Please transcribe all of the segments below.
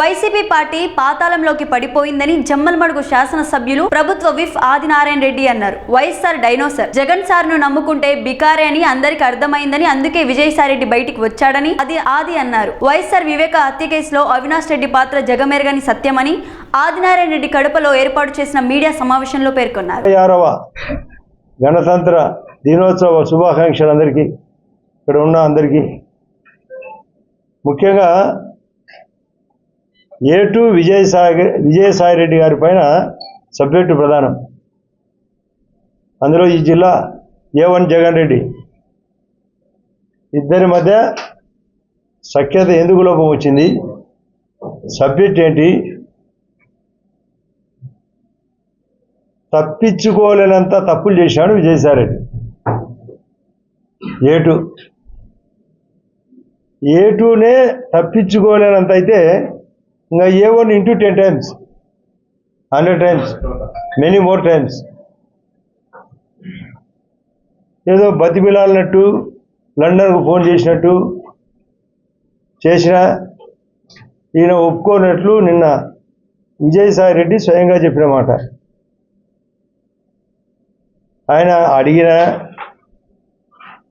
YCP party పాతాళంలోకి పడిపోయిందని జమ్మలమడుగు శాసనసభ్యులు ప్రభుత్వ విఫ్ ఆదినారాయణ రెడ్డి అన్నారు. వైఎస్ఆర్ డైనోసర్ జగన్ సార్ను నమ్ముకుంటే బికారే అని అందరికి అర్థమైందని అందుకే విజయసాయిరెడ్డి బయటికి వచ్చాడని అది ఆది అన్నారు. వైఎస్ఆర్ వివేక హత్య కేసులో అవినాష్ రెడ్డి పాత్ర జగమెరగని సత్యమని ఆదినారాయణ రెడ్డి కడపలో ఏర్పాటు చేసిన మీడియా సమావేశంలో పేర్కొన్నారు. గణతంత్ర దినోత్సవ శుభాకాంక్షలు అందరికీ ఇక్కడ ఉన్న అందరికీ ముఖ్యంగా ఏ టు విజయసాయి విజయసాయి రెడ్డి గారి పైన సబ్జెక్టు ప్రధానం. అందులో ఈ జిల్లా ఏ వన్ జగన్ రెడ్డి. ఇద్దరి మధ్య సఖ్యత ఎందుకు లోపం వచ్చింది? సబ్జెక్ట్ ఏంటి? తప్పించుకోలేనంత తప్పులు చేశాడు విజయసాయిరెడ్డి ఏటు ఏటునే తప్పించుకోలేనంత అయితే ఇంకా A one into ten times hundred times many more times ఏదో బతిమిలాలినట్టు లండన్కు ఫోన్ చేసినట్టు చేసిన ఈయన ఒప్పుకోనట్లు నిన్న విజయసాయి రెడ్డి స్వయంగా చెప్పిన మాట. ఆయన అడిగిన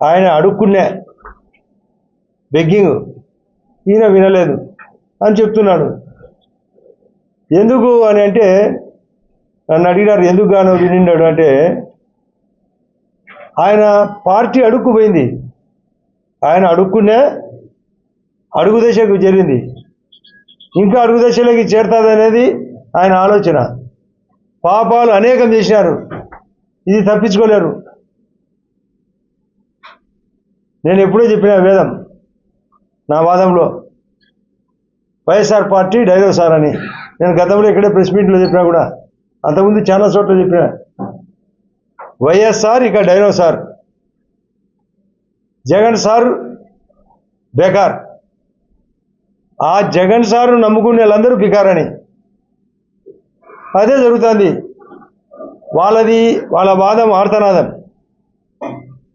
ఆయన అడుక్కునే బెగ్గింగ్ ఈయన వినలేదు అని చెప్తున్నాడు. ఎందుకు అని అంటే నన్ను అడిగినారు ఎందుకు గాను వినిండాడు? అంటే ఆయన పార్టీ అడుక్కుపోయింది ఆయన అడుక్కునే అడుగు దశకు జరిగింది ఇంకా అడుగు దశలోకి చేరుతుంది అనేది ఆయన ఆలోచన. పాపాలు అనేకం చేసినారు. ఇది తప్పించుకోలేరు. నేను ఎప్పుడూ చెప్పిన వేదం నా వాదంలో వైఎస్ఆర్ పార్టీ డైనోసార్ అని. నేను గతంలో ఇక్కడే ప్రెస్ మీట్లో చెప్పినా కూడా అంతకుముందు చాలా చోట్ల చెప్పిన. వైఎస్ఆర్ ఇక డైనో సార్ జగన్ సార్ బేకార్. ఆ జగన్ సార్ నమ్ముకునే వాళ్ళందరూ బికారని. అదే జరుగుతుంది. వాళ్ళది వాళ్ళ వాదం ఆర్తనాదం.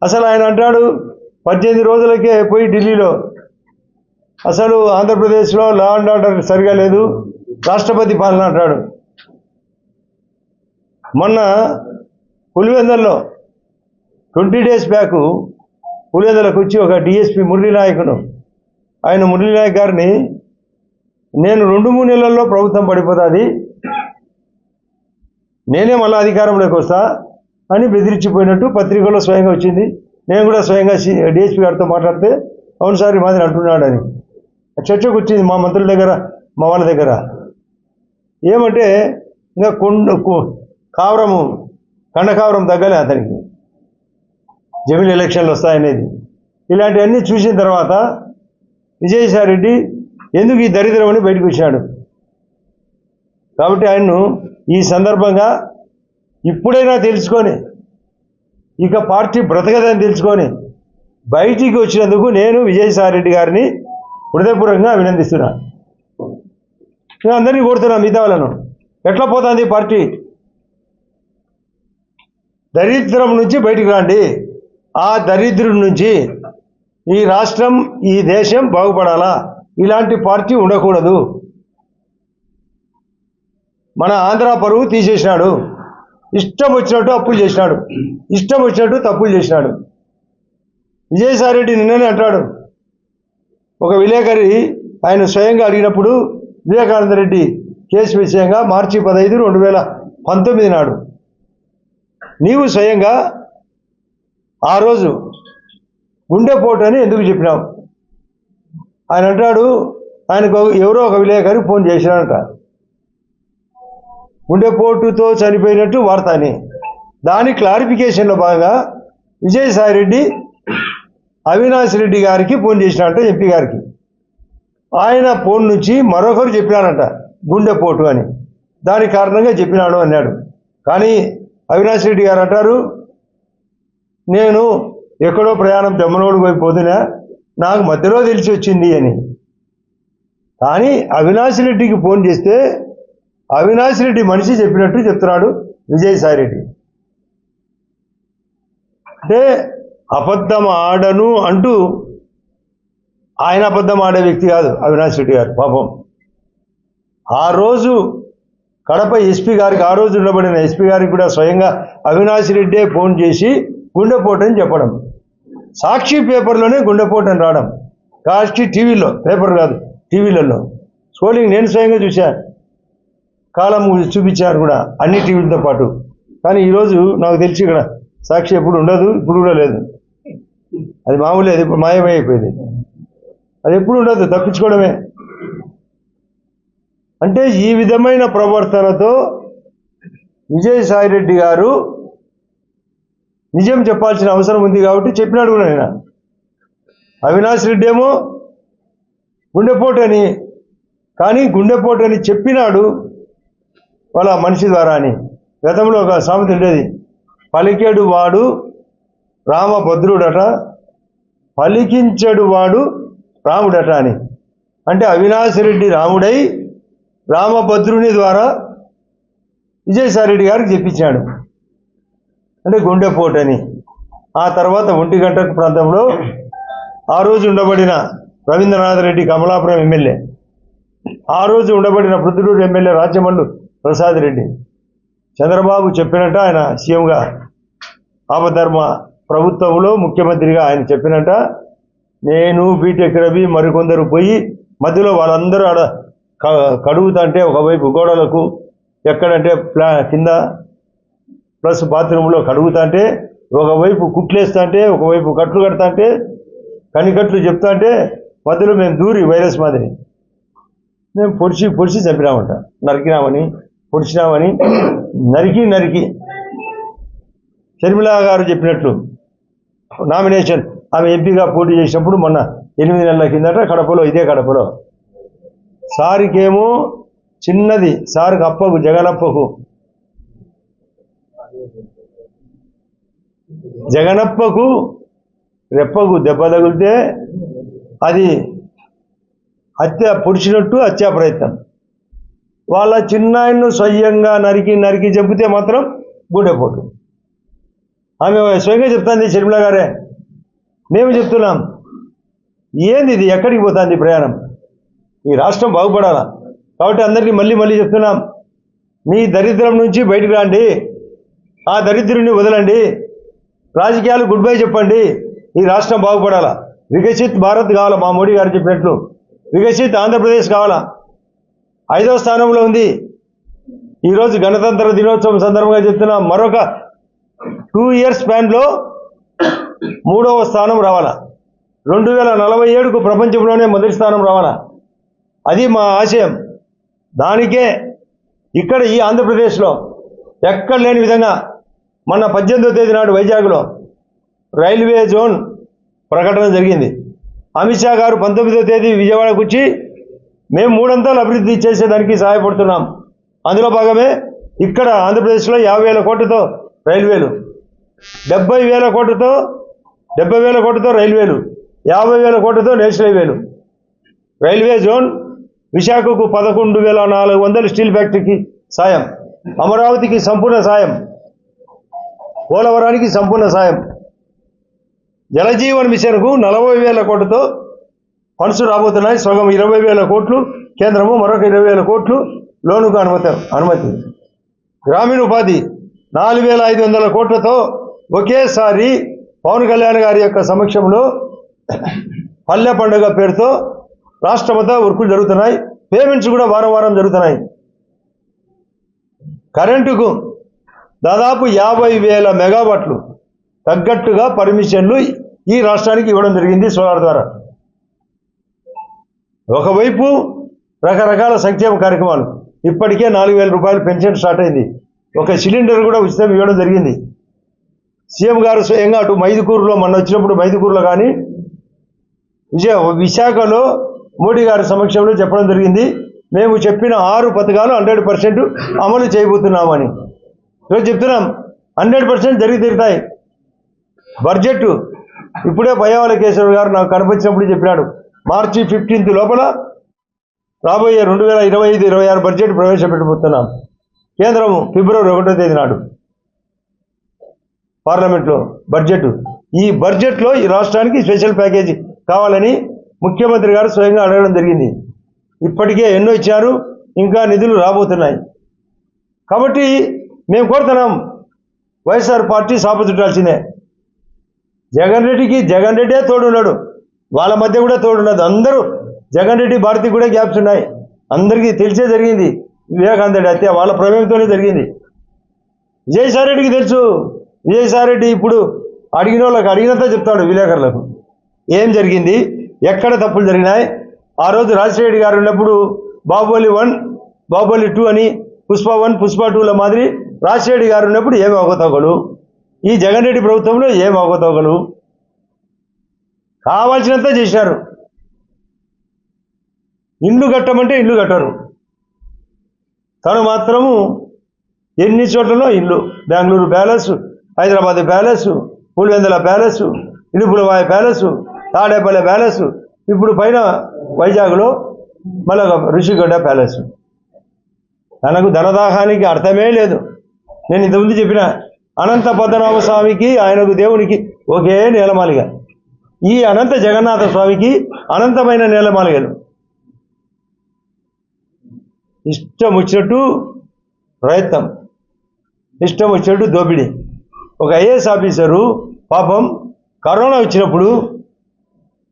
అసలు ఆయన అంటాడు పద్దెనిమిది రోజులకే పోయి ఢిల్లీలో. అసలు ఆంధ్రప్రదేశ్లో లా అండ్ ఆర్డర్ సరిగా లేదు. రాష్ట్రపతి పాలన అంటాడు మొన్న పులివెందల్లో ట్వంటీ డేస్ బ్యాక్ పులివెందలకు వచ్చి ఒక డిఎస్పి మురళీ నాయకుడు ఆయన మురళీ నాయక్ గారిని నేను రెండు మూడు నెలల్లో ప్రభుత్వం పడిపోతుంది నేనే మళ్ళీ అధికారంలోకి వస్తా అని బెదిరించిపోయినట్టు పత్రికలో స్వయంగా వచ్చింది. నేను కూడా స్వయంగా డిఎస్పీ గారితో మాట్లాడితే అవును సార్ మాదిరి అంటున్నాడని. అని చర్చకు వచ్చింది మా మంత్రుల దగ్గర మా వాళ్ళ దగ్గర. ఏమంటే ఇంకా కొండ కు- కావరము కండకావరం తగ్గలే అతనికి. జమిలీ ఎలక్షన్లు వస్తాయనేది. ఇలాంటివన్నీ చూసిన తర్వాత విజయసాయిరెడ్డి ఎందుకు ఈ దరిద్రం అని బయటకు వచ్చాడు కాబట్టి ఆయన్ను ఈ సందర్భంగా ఇప్పుడైనా తెలుసుకొని ఇక పార్టీ బ్రతకదని తెలుసుకొని బయటికి వచ్చినందుకు నేను విజయసాయిరెడ్డి గారిని హృదయపూర్వకంగా అభినందిస్తున్నాను నేను అందరినీ కోరుతున్నా మిగతా వాళ్ళను ఎట్లా పోతుంది పార్టీ? దరిద్రం నుంచి బయటికి రండి. ఆ దరిద్రం నుంచి ఈ రాష్ట్రం ఈ దేశం బాగుపడాలా? ఇలాంటి పార్టీ ఉండకూడదు. మన ఆంధ్ర పరువు తీసేసినాడు. ఇష్టం వచ్చినట్టు అప్పులు చేసినాడు. ఇష్టం వచ్చినట్టు తప్పులు చేసినాడు. విజయసాయి రెడ్డి నిన్ననే అంటాడు. ఒక విలేకరి ఆయన స్వయంగా అడిగినప్పుడు వివేకానంద రెడ్డి కేసు విషయంగా మార్చి పదహైదు రెండు వేల పంతొమ్మిది నాడు. నీవు స్వయంగా ఆ రోజు గుండెపోటు అని ఎందుకు చెప్పినావు? ఆయన అంటాడు ఆయనకు ఎవరో ఒక విలేకరి ఫోన్ చేసినాడంట గుండెపోటుతో చనిపోయినట్టు వార్త అని. దాని క్లారిఫికేషన్లో భాగంగా విజయసాయి రెడ్డి అవినాష్ రెడ్డి గారికి ఫోన్ చేసినాడంట ఎంపీ గారికి. ఆయన ఫోన్ నుంచి మరొకరు చెప్పినారంట గుండెపోటు అని. దాని కారణంగా చెప్పినాడు అన్నాడు. కానీ అవినాష్ రెడ్డి గారు అంటారు నేను ఎక్కడో ప్రయాణం తెమ్మనోడు పోయిపోతున్నా నాకు మధ్యలో తెలిసి వచ్చింది అని. కానీ అవినాష్ రెడ్డికి ఫోన్ చేస్తే అవినాష్ రెడ్డి మనిషి చెప్పినట్టు చెప్తున్నాడు విజయసాయి రెడ్డి. అంటే అబద్ధం ఆడను అంటూ ఆయన అబద్ధం ఆడే వ్యక్తి కాదు అవినాష్ రెడ్డి గారు పాపం. ఆ రోజు కడప ఎస్పీ గారికి ఆ రోజు ఉండబడిన ఎస్పీ గారికి కూడా స్వయంగా అవినాష్ రెడ్డే ఫోన్ చేసి గుండెపోటు అని చెప్పడం. సాక్షి పేపర్లోనే గుండెపోటు అని రావడం. కాస్ట్ టీవీలో పేపర్ కాదు టీవీలలో. స్కోలింగ్ నేను స్వయంగా చూశాను కాలం చూపించారు కూడా అన్ని టీవీలతో పాటు. కానీ ఈరోజు నాకు తెలిసి ఇక్కడ సాక్షి ఎప్పుడు ఉండదు ఇప్పుడు కూడా లేదు. అది మామూలే అది ఇప్పుడు మాయమైపోయింది. అది ఎప్పుడు ఉండదు తప్పించుకోవడమే. అంటే ఈ విధమైన ప్రవర్తనతో విజయసాయిరెడ్డి గారు నిజం చెప్పాల్సిన అవసరం ఉంది కాబట్టి చెప్పినాడు కూడా నేను అవినాష్ రెడ్డి ఏమో గుండెపోటు అని కానీ గుండెపోటు అని చెప్పినాడు వాళ్ళ మనిషి ద్వారా అని. గతంలో ఒక సామెత ఉండేది పలికేడు వాడు రామభద్రుడట పలికించడు వాడు రాముడట అని అంటే అవినాశరెడ్డి రాముడై రామభద్రుని ద్వారా విజయసాయిరెడ్డి గారికి చెప్పించాడు. అంటే గుండెపోటు అని ఆ తర్వాత ఒంటి గంట ప్రాంతంలో ఆ రోజు ఉండబడిన రవీంద్రనాథ్ రెడ్డి కమలాపురం ఎమ్మెల్యే. ఆ రోజు ఉండబడిన పృథుడూరు ఎమ్మెల్యే రాజ్యమల్లు ప్రసాద్ రెడ్డి. చంద్రబాబు చెప్పినట్ట ఆయన సీఎంగా. ఆపధర్మ ప్రభుత్వంలో ముఖ్యమంత్రిగా ఆయన చెప్పినట్ట నేను బీటెక్ రవి మరికొందరు పోయి మధ్యలో వాళ్ళందరూ ఆడ కడుగుతుంటే ఒకవైపు గోడలకు ఎక్కడంటే ప్లా కింద ప్లస్ బాత్రూంలో కడుగుతుంటే ఒకవైపు కుట్లేస్తుంటే ఒకవైపు కట్లు కడతాంటే కనికట్లు చెప్తాంటే మధ్యలో మేము దూరి వైరస్ మాదిరి. మేము పొడిచి పొడిచి చంపినామంట. నరికినామని పొడిచినామని నరికి నరికి. షర్మిలా గారు చెప్పినట్లు నామినేషన్ ఆమె ఎంపీగా పోటీ చేసినప్పుడు మొన్న ఎనిమిది నెలల కిందట కడపలో ఇదే కడపలో. సారికేమో చిన్నది సార్కి అప్పకు జగనప్పకు. జగనప్పకు రెప్పకు దెబ్బ తగిలితే అది హత్య పొడిచినట్టు హత్యా ప్రయత్నం. వాళ్ళ చిన్నాయన్ను స్వయంగా నరికి నరికి చెబితే మాత్రం గుండెపోటు. ఆమె స్వయంగా చెప్తాంది షర్మిల గారే మేము చెప్తున్నాం. ఏంది ఇది? ఎక్కడికి పోతుంది ప్రయాణం? ఈ రాష్ట్రం బాగుపడాలా? కాబట్టి అందరికీ మళ్ళీ మళ్ళీ చెప్తున్నాం. మీ దరిద్రం నుంచి బయటకు రండి. ఆ దరిద్రుని వదలండి. రాజకీయాలు గుడ్ బై చెప్పండి. ఈ రాష్ట్రం బాగుపడాలా? వికసిత్ భారత్ కావాలా? మా మోడీ గారు చెప్పినట్లు. వికసిత్ ఆంధ్రప్రదేశ్ కావాలా? ఐదవ స్థానంలో ఉంది. ఈరోజు గణతంత్ర దినోత్సవం సందర్భంగా చెప్తున్నా. మరొక టూ ఇయర్స్ స్పాన్లో మూడవ స్థానం రావాలా రెండు వేల నలభై ఏడుకు ప్రపంచంలోనే మొదటి స్థానం రావాలా అది మా ఆశయం. దానికే ఇక్కడ ఈ ఆంధ్రప్రదేశ్లో ఎక్కడ లేని విధంగా మొన్న పద్దెనిమిదో తేదీ నాడు వైజాగ్లో రైల్వే జోన్ ప్రకటన జరిగింది. అమిత్ షా గారు పంతొమ్మిదో తేదీ విజయవాడకు వచ్చి మేము మూడంతాలు అభివృద్ధి చేసేదానికి సహాయపడుతున్నాం. అందులో భాగమే ఇక్కడ ఆంధ్రప్రదేశ్లో యాభై వేల కోట్లతో రైల్వేలు డెబ్బై వేల కోట్లతో డెబ్బై వేల కోట్లతో రైల్వేలు యాభై వేల కోట్లతో నేషనల్ హైవేలు. రైల్వే జోన్ విశాఖకు పదకొండు వేల నాలుగు వందల స్టీల్ ఫ్యాక్టరీకి సాయం. అమరావతికి సంపూర్ణ సాయం. పోలవరానికి సంపూర్ణ సాయం. జలజీవన్ మిషన్కు నలభై వేల కోట్లతో ఫండ్స్ రాబోతున్నాయి. సగం ఇరవై వేల కోట్లు కేంద్రము మరొక ఇరవై వేల కోట్లు లోనుకు అనుమతి అనుమతి. గ్రామీణ ఉపాధి నాలుగు వేల ఐదు వందల కోట్లతో ఒకేసారి పవన్ కళ్యాణ్ గారి యొక్క సమక్షంలో పల్లె పండుగ పేరుతో రాష్ట్రమంతా వర్కులు జరుగుతున్నాయి. పేమెంట్స్ కూడా వారం వారం జరుగుతున్నాయి. కరెంటుకు దాదాపు యాభై వేల మెగావాట్లు తగ్గట్టుగా పర్మిషన్లు ఈ రాష్ట్రానికి ఇవ్వడం జరిగింది సోలార్ ద్వారా. ఒకవైపు రకరకాల సంక్షేమ కార్యక్రమాలు. ఇప్పటికే నాలుగు వేల రూపాయలు పెన్షన్ స్టార్ట్ అయింది. ఒక సిలిండర్ కూడా ఉచితం ఇవ్వడం జరిగింది. సీఎం గారు స్వయంగా అటు మైదుకూరులో మొన్న వచ్చినప్పుడు మైదుకూరులో కానీ విజయ విశాఖలో మోడీ గారి సమక్షంలో చెప్పడం జరిగింది. మేము చెప్పిన ఆరు పథకాలు హండ్రెడ్ పర్సెంట్ అమలు చేయబోతున్నామని. ఈరోజు చెప్తున్నాం హండ్రెడ్ పర్సెంట్ జరిగి తీరుతాయి. బడ్జెట్ ఇప్పుడే భయవాల కేశవ్ గారు నాకు కనిపించినప్పుడు చెప్పినాడు. మార్చి ఫిఫ్టీన్త్ లోపల రాబోయే రెండు వేల ఇరవై ఐదు ఇరవై ఆరు బడ్జెట్ ప్రవేశపెట్టబోతున్నాం. కేంద్రం ఫిబ్రవరి ఒకటో తేదీ నాడు. పార్లమెంట్లో బడ్జెట్. ఈ బడ్జెట్లో ఈ రాష్ట్రానికి స్పెషల్ ప్యాకేజీ కావాలని ముఖ్యమంత్రి గారు స్వయంగా అడగడం జరిగింది. ఇప్పటికే ఎన్నో ఇచ్చారు ఇంకా నిధులు రాబోతున్నాయి. కాబట్టి మేము కోరుతున్నాం వైఎస్ఆర్ పార్టీ సాపచుట్టాల్సిందే జగన్ రెడ్డికి జగన్ రెడ్డే తోడున్నాడు. వాళ్ళ మధ్య కూడా తోడున్నది. అందరూ జగన్ రెడ్డి భారతి కూడా గ్యాప్స్ ఉన్నాయి. అందరికీ తెలిసే జరిగింది. వివేకానంద రెడ్డి హత్య వాళ్ళ ప్రమేయంతోనే జరిగింది. విజయసాయి రెడ్డికి తెలుసు. విజయసారెడ్డి ఇప్పుడు అడిగిన వాళ్ళకి అడిగినంత చెప్తాడు విలేకరులకు. ఏం జరిగింది? ఎక్కడ తప్పులు జరిగినాయి? ఆ రోజు రాజశేఖర గారు ఉన్నప్పుడు బాహుబలి వన్ బాహుబలి టూ అని పుష్ప వన్ పుష్ప టూల మాదిరి రాజశేఖర గారు ఉన్నప్పుడు ఏమి అవగతవగలు? ఈ జగన్ రెడ్డి ప్రభుత్వంలో ఏమి అవగతవగలు? కావాల్సినంత చేశారు. ఇల్లు కట్టమంటే ఇల్లు కట్టరు. తను మాత్రము ఎన్ని చోట్లలో ఇల్లు Bengaluru palace Hyderabad palace Pulivendula palace Idupulapaya palace Tadepalli palace ఇప్పుడు పైన వైజాగ్లో మళ్ళీ ఒక ప్యాలెస్. తనకు ధనదాహానికి అర్థమే లేదు. నేను ఇంతకుముందు చెప్పిన అనంత పద్మనాభ స్వామికి ఆయనకు దేవునికి ఒకే నేలమాలిగ ఈ అనంత జగన్నాథ స్వామికి అనంతమైన నేలమాలిగలు ఇష్టం వచ్చినట్టు ప్రయత్నం. ఇష్టం వచ్చినట్టు దోపిడీ. ఒక ఐఏఎస్ ఆఫీసరు పాపం కరోనా వచ్చినప్పుడు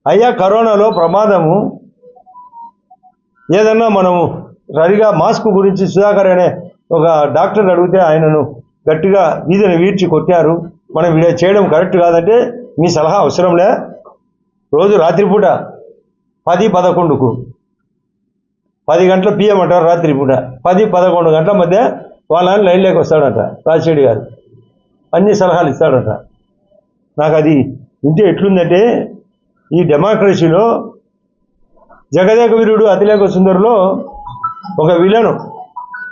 అయ్యా కరోనాలో ప్రమాదము. ఏదన్నా మనము సరిగా మాస్క్ గురించి సుధాకర్ అనే ఒక డాక్టర్ అడిగితే ఆయనను గట్టిగా వీధిని వీడ్చి కొట్టారు. మనం ఇలా చేయడం కరెక్ట్ కాదంటే మీ సలహా అవసరంలే. రోజు రాత్రిపూట పది పదకొండుకు. పది గంటల పిఎం అంటారు రాత్రి పూట పది పదకొండు గంటల మధ్య వాళ్ళని లైన్లోకి వస్తాడంట రాజశేఖర్ గారు. అన్ని సలహాలు ఇస్తాడట. నాకు అది వింటే ఎట్లుందంటే ఈ డెమోక్రసీలో జగదేక వీరుడు అతిలేక సుందరులో ఒక విలను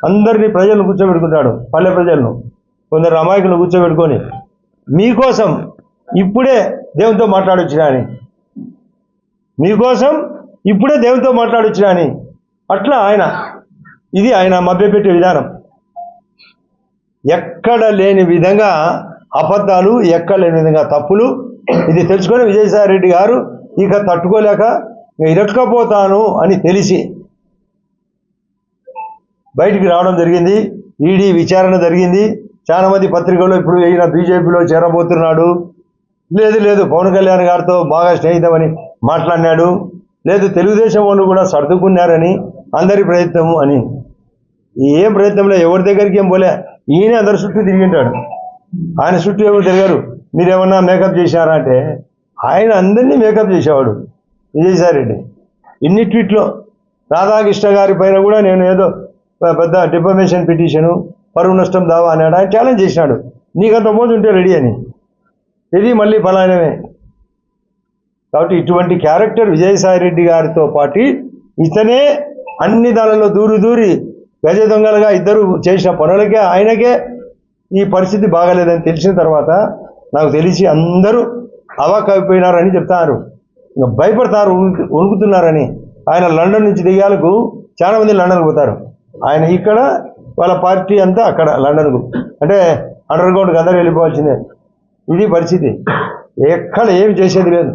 అందరినీ ప్రజలను కూర్చోబెట్టుకుంటాడు పల్లె ప్రజలను కొందరు అమాయకులను కూర్చోబెట్టుకొని మీకోసం ఇప్పుడే దేవునితో మాట్లాడొచ్చినా అని. మీకోసం ఇప్పుడే దేవునితో మాట్లాడొచ్చినా అని. అట్లా ఆయన ఇది ఆయన మభ్యపెట్టే విధానం. ఎక్కడ లేని విధంగా అబద్ధాలు ఎక్కడ లేని విధంగా తప్పులు. ఇది తెలుసుకొని విజయసాయి రెడ్డి గారు ఇక తట్టుకోలేక ఇరక్కపోతాను అని తెలిసి బయటికి రావడం జరిగింది. ఈడీ విచారణ జరిగింది. చాలామంది పత్రికల్లో ఇప్పుడు ఈయన బీజేపీలో చేరబోతున్నాడు. లేదు లేదు పవన్ కళ్యాణ్ గారితో బాగా స్నేహితమని మాట్లాడినాడు. లేదు తెలుగుదేశం వాళ్ళు కూడా సర్దుకున్నారని అందరి ప్రయత్నము అని. ఏం ప్రయత్నంలో ఎవరి దగ్గరికి ఏం పోలే. ఈయన అందరి చుట్టూ తిరిగింటాడు. ఆయన చుట్టూ ఎవరు తిరిగారు. మీరేమన్నా మేకప్ చేశారా అంటే ఆయన అందరినీ మేకప్ చేసేవాడు విజయసాయి రెడ్డి ఇన్ని ట్వీట్లో రాధాకృష్ణ గారి పైన కూడా నేను ఏదో పెద్ద డిఫర్మేషన్ పిటిషను పరువు నష్టం దావా అన్నాడు ఆయన ఛాలెంజ్ చేసినాడు. నీకంత మోజు ఉంటే రెడీ అని. ఇది మళ్ళీ ఫలానమే. కాబట్టి ఇటువంటి క్యారెక్టర్ విజయసాయి రెడ్డి గారితో పాటు ఇతనే అన్ని దానిలో దూరి దూరి గజ దొంగలుగా ఇద్దరు చేసిన పనులకే ఆయనకే ఈ పరిస్థితి బాగాలేదని తెలిసిన తర్వాత నాకు తెలిసి అందరూ అవాకైపోయినారని చెప్తారు. ఇంకా భయపడతారు ఉణుకుతున్నారని ఆయన లండన్ నుంచి దిగాలకు చాలామంది లండన్కి పోతారు. ఆయన ఇక్కడ వాళ్ళ పార్టీ అంతా అక్కడ లండన్కు. అంటే అండర్ గ్రౌండ్కి అందరూ వెళ్ళిపోవాల్సిందే. ఇది పరిస్థితి. ఎక్కడ ఏమి చేసేది లేదు.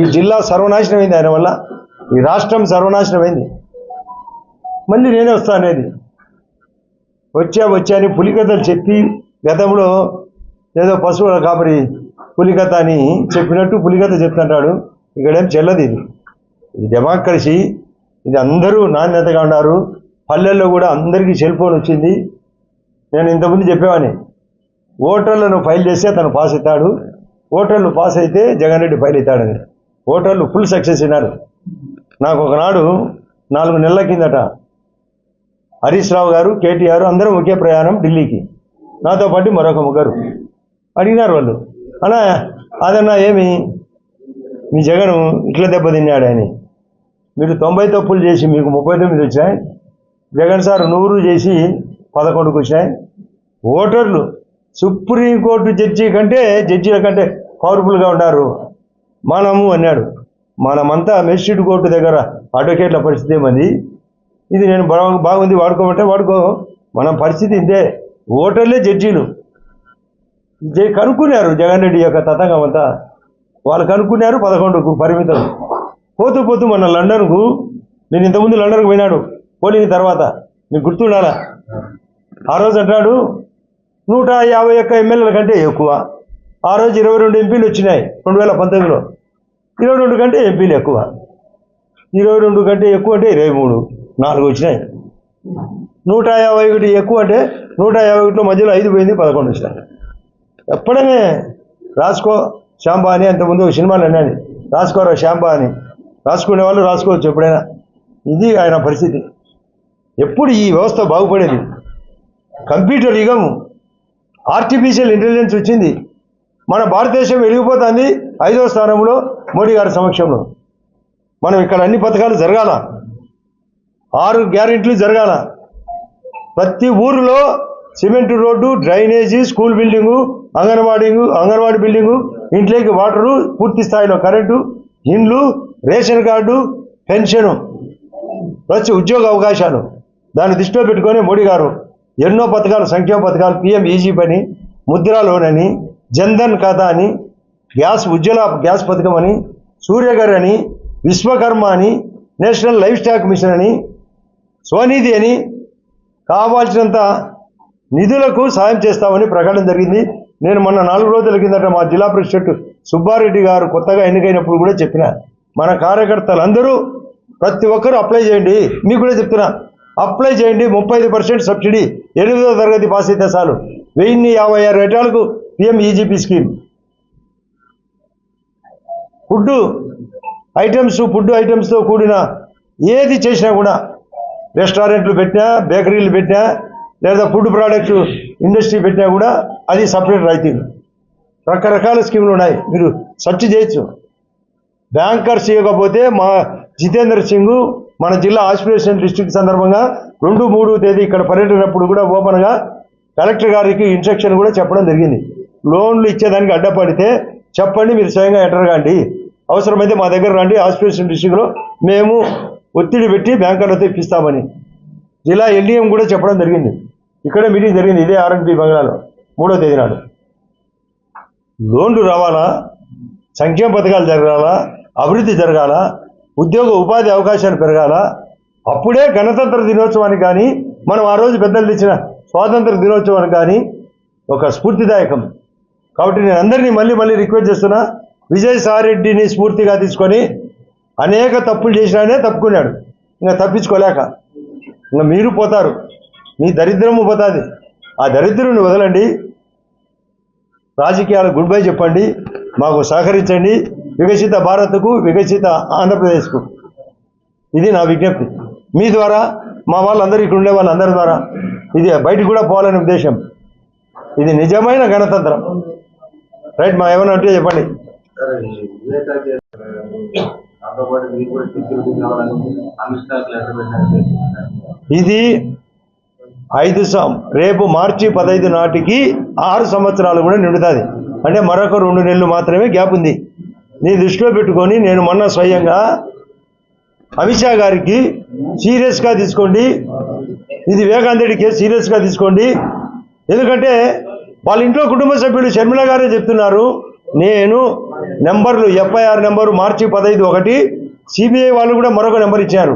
ఈ జిల్లా సర్వనాశనమైంది ఆయన వల్ల. ఈ రాష్ట్రం సర్వనాశనమైంది. మళ్ళీ నేనే వస్తానేది వచ్చా వచ్చా అని పులికథలు చెప్పి గతంలో ఏదో పశువుల కాపరి పులికథ అని చెప్పినట్టు పులికథ చెప్తుంటాడు. ఇక్కడేం చెల్లది ఇది. ఇది డెమోక్రసీ ఇది అందరూ నాణ్యతగా ఉన్నారు. పల్లెల్లో కూడా అందరికీ సెల్ ఫోన్ వచ్చింది. నేను ఇంతకుముందు చెప్పేవాని ఓటర్లను ఫైల్ చేస్తే అతను పాస్ అవుతాడు. ఓటర్లు పాస్ అయితే జగన్ రెడ్డి ఫైల్ అవుతాడని ఓటర్లు ఫుల్ సక్సెస్ అయినారు. నాకు ఒకనాడు నాలుగు నెలల కిందట హరీష్ రావు గారు కేటీఆర్ అందరం ఒకే ప్రయాణం ఢిల్లీకి. నాతో పాటు మరొక ముగ్గురు. అడిగినారు వాళ్ళు. అన్నా అదన్నా ఏమి? మీ జగన్ ఇట్లా దెబ్బతిన్నాడు అని మీరు తొంభై తప్పులు చేసి మీకు ముప్పై తొమ్మిది వచ్చాయి. జగన్ సార్ నూరు చేసి పదకొండుకు వచ్చాయి. ఓటర్లు సుప్రీంకోర్టు జడ్జి కంటే జడ్జీల కంటే పవర్ఫుల్గా ఉన్నారు. మనము అన్నాడు. మనమంతా మెజిస్ట్రేట్ కోర్టు దగ్గర అడ్వకేట్ల పరిస్థితి ఏమంది? ఇది నేను బాగా బాగుంది వాడుకోమంటే వాడుకో. మన పరిస్థితి ఇదే. ఓటర్లే జడ్జీలు. కనుక్కున్నారు జగన్ రెడ్డి యొక్క తతంగం అంతా. వాళ్ళు కనుక్కున్నారు పదకొండుకు పరిమితం. పోతూ పోతూ మన లండన్కు నేను ఇంతకుముందు లండన్కు పోయినాడు. పోలింగ్ తర్వాత. మీకు గుర్తుండాలా? ఆ రోజు అంటాడు నూట యాభై ఒక్క ఎమ్మెల్యేల కంటే ఎక్కువ. ఆ రోజు ఇరవై రెండు ఎంపీలు వచ్చినాయి రెండు వేల పంతొమ్మిదిలో. ఇరవై రెండు కంటే ఎంపీలు ఎక్కువ. ఇరవై రెండు కంటే ఎక్కువ అంటే ఇరవై మూడు. నాలుగు వచ్చినాయి. నూట యాభై ఒకటి ఎక్కువ అంటే నూట యాభై ఒకటిలో మధ్యలో ఐదు పోయింది పదకొండు వచ్చినాయి. ఎప్పుడనే రాసుకో శాంబా అని అంతకుముందు ఒక సినిమాలు అన్నాను రాసుకోరా శాంబా అని రాసుకునే వాళ్ళు రాసుకోవచ్చు ఎప్పుడైనా. ఇది ఆయన పరిస్థితి. ఎప్పుడు ఈ వ్యవస్థ బాగుపడేది? కంప్యూటర్ యుగం. ఆర్టిఫిషియల్ ఇంటెలిజెన్స్ వచ్చింది. మన భారతదేశం వెలిగిపోతుంది ఐదవ స్థానంలో మోడీ గారి సమక్షంలో. మనం ఇక్కడ అన్ని పథకాలు జరగాల? ఆరు గ్యారెంటీలు జరగాల. ప్రతి ఊరిలో cement road drainage school building anganwadi anganwadi building ఇంట్లోకి వాటరు పూర్తి స్థాయిలో కరెంటు ఇండ్లు రేషన్ కార్డు పెన్షను వచ్చి ఉద్యోగ అవకాశాలు. దాన్ని దృష్టిలో పెట్టుకొని మోడీ గారు ఎన్నో పథకాలు సంక్షేమ పథకాలు పిఎం ఈజీ పని ముద్రా లోన్ అని జన్ధన్ ఖాతా అని గ్యాస్ ఉజ్వల గ్యాస్ పథకం అని సూర్యగర్ అని విశ్వకర్మ అని నేషనల్ లైఫ్ స్టాక్ మిషన్ అని స్వనిధి అని కావాల్సినంత నిధులకు సాయం చేస్తామని ప్రకటన జరిగింది. నేను మొన్న నాలుగు రోజుల కిందట మా జిల్లా ప్రెసిడెంట్ సుబ్బారెడ్డి గారు కొత్తగా ఎన్నికైనప్పుడు కూడా చెప్పిన మన కార్యకర్తలందరూ ప్రతి ఒక్కరూ అప్లై చేయండి. మీకు కూడా చెప్తున్నా అప్లై చేయండి. ముప్పై పర్సెంట్ సబ్సిడీ ఎనిమిదో తరగతి పాస్ అయితే చాలు. వెయ్యిన్ని యాభై ఆరు రేటాలకు PM EGP scheme. Food items food ఐటమ్స్తో కూడిన ఏది చేసినా కూడా రెస్టారెంట్లు పెట్టినా బేకరీలు పెట్టినా లేదా ఫుడ్ ప్రోడక్ట్ ఇండస్ట్రీ పెట్టినా కూడా అది సపరేట్ రైతులు రకరకాల స్కీములు ఉన్నాయి. మీరు సెర్చ్ చేయొచ్చు. బ్యాంకర్స్ ఇవ్వకపోతే మా జితేందర్ సింగ్ మన జిల్లా ఆస్పిరేషన్ డిస్ట్రిక్ట్ సందర్భంగా రెండు మూడు తేదీ ఇక్కడ పర్యటనప్పుడు కూడా ఓపెన్గా కలెక్టర్ గారికి ఇన్స్ట్రక్షన్ కూడా చెప్పడం జరిగింది. లోన్లు ఇచ్చేదానికి అడ్డపడితే చెప్పండి మీరు స్వయంగా ఎంటర్ కాండి. అవసరమైతే మా దగ్గర రండి. ఆస్పిరేషన్ డిస్ట్రిక్ట్లో మేము ఒత్తిడి పెట్టి బ్యాంకర్లతో ఇప్పిస్తామని జిల్లా ఎల్డీఎం కూడా చెప్పడం జరిగింది. ఇక్కడ మీటింగ్ జరిగింది ఇదే ఆర్ఎన్పి బంగ్లాలో మూడో తేదీ నాడు. లోన్లు రావాలా? సంక్షేమ పథకాలు జరగాలా? అభివృద్ధి జరగాల? ఉద్యోగ ఉపాధి అవకాశాలు పెరగాల? అప్పుడే గణతంత్ర దినోత్సవానికి కానీ మనం ఆ రోజు పెద్దలు తెచ్చిన స్వాతంత్ర దినోత్సవానికి కానీ ఒక స్ఫూర్తిదాయకం. కాబట్టి నేను అందరినీ మళ్ళీ మళ్ళీ రిక్వెస్ట్ చేస్తున్నా విజయసాయిరెడ్డిని స్ఫూర్తిగా తీసుకొని అనేక తప్పులు చేసినానే తప్పుకున్నాడు. ఇంకా తప్పించుకోలేక. ఇంకా మీరు పోతారు. మీ దరిద్రము పోతుంది. ఆ దరిద్రుని వదలండి. రాజకీయాలకు గుడ్ బై చెప్పండి. మాకు సహకరించండి. వికసిత భారత్కు వికసిత ఆంధ్రప్రదేశ్కు. ఇది నా విజ్ఞప్తి. మీ ద్వారా మా వాళ్ళందరూ ఇక్కడ ఉండే వాళ్ళందరి ద్వారా ఇది బయటికి కూడా పోవాలనే ఉద్దేశం. ఇది నిజమైన గణతంత్రం. రైట్ మా ఏమైనా ఉంటే చెప్పండి. పాటు మీరు కూడా సెక్యూరిటీ కావాలని లెటర్ ఇది ఐదు సం రేపు మార్చి పదహైదు నాటికి ఆరు సంవత్సరాలు కూడా నిండుతుంది. అంటే మరొక రెండు నెలలు మాత్రమే గ్యాప్ ఉంది. నీ దృష్టిలో పెట్టుకొని నేను మొన్న స్వయంగా అమిత్ షా గారికి సీరియస్గా తీసుకోండి. ఇది వివేకానంద రెడ్డి కేసు సీరియస్గా తీసుకోండి. ఎందుకంటే వాళ్ళ ఇంట్లో కుటుంబ సభ్యులు షర్మిల గారే చెప్తున్నారు నేను నెంబర్లు ఎఫ్ఐఆర్ నెంబరు మార్చి పదహైదు ఒకటి. సిబిఐ వాళ్ళు కూడా మరొక నెంబర్ ఇచ్చారు.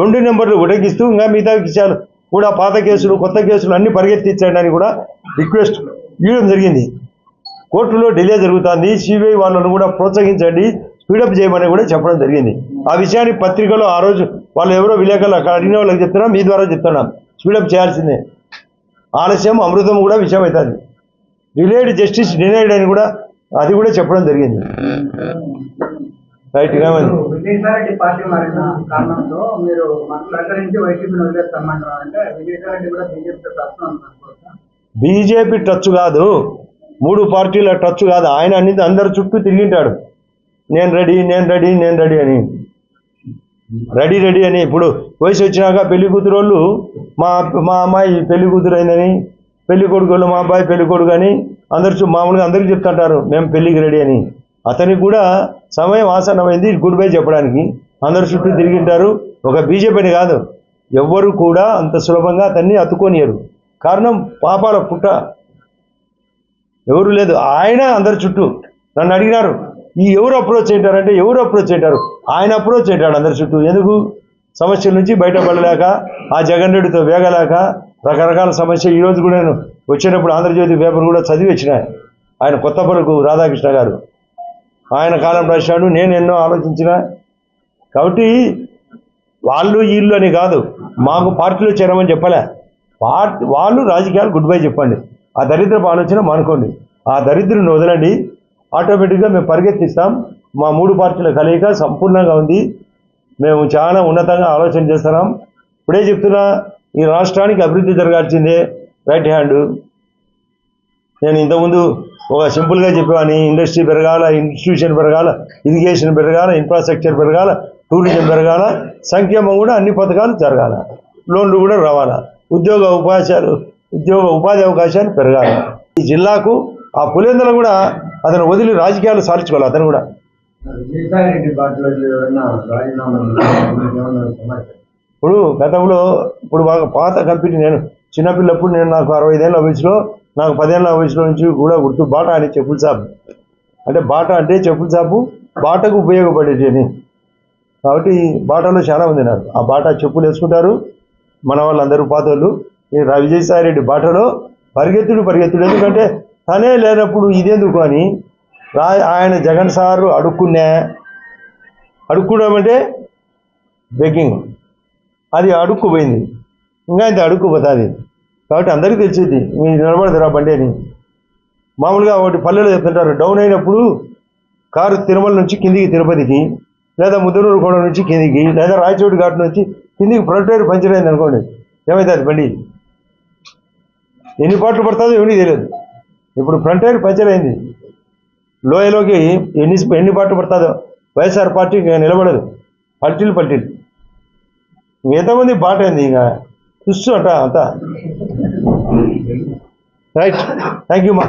రెండు నెంబర్లు ఉటకిస్తూ ఇంకా మిగతా ఇచ్చారు కూడా పాత కేసులు కొత్త కేసులు అన్ని పరిగెత్తించండి కూడా రిక్వెస్ట్ ఇవ్వడం జరిగింది. కోర్టులో డిలే జరుగుతుంది. సిబిఐ వాళ్ళను కూడా ప్రోత్సహించండి. స్పీడప్ చేయమని కూడా చెప్పడం జరిగింది. ఆ విషయాన్ని పత్రికలో ఆ రోజు వాళ్ళు ఎవరో విలేకరులు అక్కడ అడిగిన వాళ్ళకి చెప్తున్నాం మీ ద్వారా చెప్తున్నాం. స్పీడప్ చేయాల్సిందే. ఆలస్యం అమృతం కూడా విషయం అవుతుంది డిలేడ్ జస్టిస్ డినైడ్ అని కూడా అది కూడా చెప్పడం జరిగింది. రైట్ బీజేపీ టచ్ కాదు. మూడు పార్టీల టచ్ కాదు. ఆయన అన్ని అందరు చుట్టూ తిరిగింటాడు. నేను రెడీ నేను రెడీ నేను రెడీ అని. రెడీ రెడీ అని. ఇప్పుడు వయసు వచ్చినాక పెళ్ళి కూతురు వాళ్ళు మా మా అమ్మాయి పెళ్ళి కూతురు అయిందని పెళ్ళి కొడుకులు వాళ్ళు మా అబ్బాయి పెళ్ళి కొడుకు అని అందరు మామూలుగా అందరికీ చెప్తుంటారు మేము పెళ్ళికి రెడీ అని. అతనికి కూడా సమయం ఆసన్నమైంది గుడ్ బై చెప్పడానికి. అందరు చుట్టూ తిరిగింటారు. ఒక బీజేపీని కాదు ఎవ్వరు కూడా అంత సులభంగా అతన్ని అతుకోనియరు కారణం పాపాల పుట్ట. ఎవరు లేదు ఆయన అందరి చుట్టూ. నన్ను అడిగినారు ఈ ఎవరు అప్రోచ్ అయ్యారంటే ఎవరు అప్రోచ్ అయ్యారు ఆయన అప్రోచ్ అయ్యాడు అందరి చుట్టూ. ఎందుకు? సమస్యల నుంచి బయటపడలేక ఆ జగన్ రెడ్డితో వేగలేక రకరకాల సమస్య ఈ రోజు కూడా నేను వచ్చినప్పుడు ఆంధ్రజ్యోతి పేపర్ కూడా చదివి వచ్చిన. ఆయన కొత్త పలుకు రాధాకృష్ణ గారు. ఆయన కాలం రాశాడు నేను ఎన్నో ఆలోచించిన. కాబట్టి వాళ్ళు వీళ్ళు అని కాదు మాకు పార్టీలో చేరమని చెప్పలే. పార్టీ వాళ్ళు రాజకీయాలు గుడ్ బై చెప్పండి. ఆ దరిద్రపు ఆలోచన మానుకోండి. ఆ దరిద్రుని వదలండి. ఆటోమేటిక్గా మేము పరిగెత్తిస్తాం. మా మూడు పార్టీల కలయిక సంపూర్ణంగా ఉంది. మేము చాలా ఉన్నతంగా ఆలోచన చేస్తున్నాం. ఇప్పుడే చెప్తున్నా ఈ రాష్ట్రానికి అభివృద్ధి జరగాల్సిందే. రైట్ హ్యాండ్ నేను ఇంతకుముందు ఒక సింపుల్గా చెప్పేవాని ఇండస్ట్రీ పెరగాల ఇన్స్టిట్యూషన్ పెరగాల ఇరిగేషన్ పెరగాల ఇన్ఫ్రాస్ట్రక్చర్ పెరగాల టూరిజం పెరగాల సంక్షేమం కూడా అన్ని పథకాలు జరగాల. లోన్లు కూడా రావాలా. ఉద్యోగ అవకాశాలు ఉద్యోగ ఉపాధి అవకాశాలు పెరగాల. ఈ జిల్లాకు ఆ పులేందల కూడా అతను వదిలి రాజకీయాలు సాధించుకోవాలి అతను కూడా. పార్టీలో ఇప్పుడు గతంలో ఇప్పుడు బాగా పాత కంపెనీ నేను చిన్నపిల్లప్పుడు నేను నాకు అరవై ఐదేళ్ళ వయసులో నాకు పదేళ్ళ వయసులో నుంచి కూడా గుర్తు బాటా అని చెప్పుల షాపు అంటే బాటా అంటే చెప్పుల షాపు బాటకు ఉపయోగపడేది అని. కాబట్టి బాటాలో చాలా ఉంది నాకు ఆ బాటా చెప్పులు వేసుకుంటారు. మన వాళ్ళందరూ పాతోళ్ళు. ఈ విజయసాయి రెడ్డి బాటలో పరిగెత్తుడు పరిగెత్తుడు. ఎందుకంటే తనే లేనప్పుడు ఇదేందుకు అని రా ఆయన జగన్ సారు అడుక్కునే అడుక్కోవడం అంటే బెగ్గింగ్. అది అడుక్కుపోయింది. ఇంకా ఇంత అడుక్కుపోతుంది. కాబట్టి అందరికీ తెలిసింది మీరు నిలబడదురా బండి అని. మామూలుగా ఒకటి పల్లెలో చెప్తుంటారు డౌన్ అయినప్పుడు కారు తిరుమల నుంచి కిందికి తిరుపతికి లేదా ముద్దనూరు కొండ నుంచి కిందికి లేదా రాయచోటి ఘాట్ నుంచి కిందికి ఫ్రంట్ పంచర్ అయింది అనుకోండి. ఏమవుతుంది బండి? ఎన్ని పాటలు పడుతుందో ఎవరికి తెలియదు. ఇప్పుడు ఫ్రంట్ టైర్ పంచర్ అయింది లోయలోకి ఎన్ని ఎన్ని పాటలు పడుతుందో. వైఎస్ఆర్ పార్టీ ఇంకా నిలబడదు. పల్టీలు పల్టీలు. ఎంతమంది బాట అయింది ఇంకా? చూస్తూ అంట అంతా. రైట్. థ్యాంక్ యూ మా.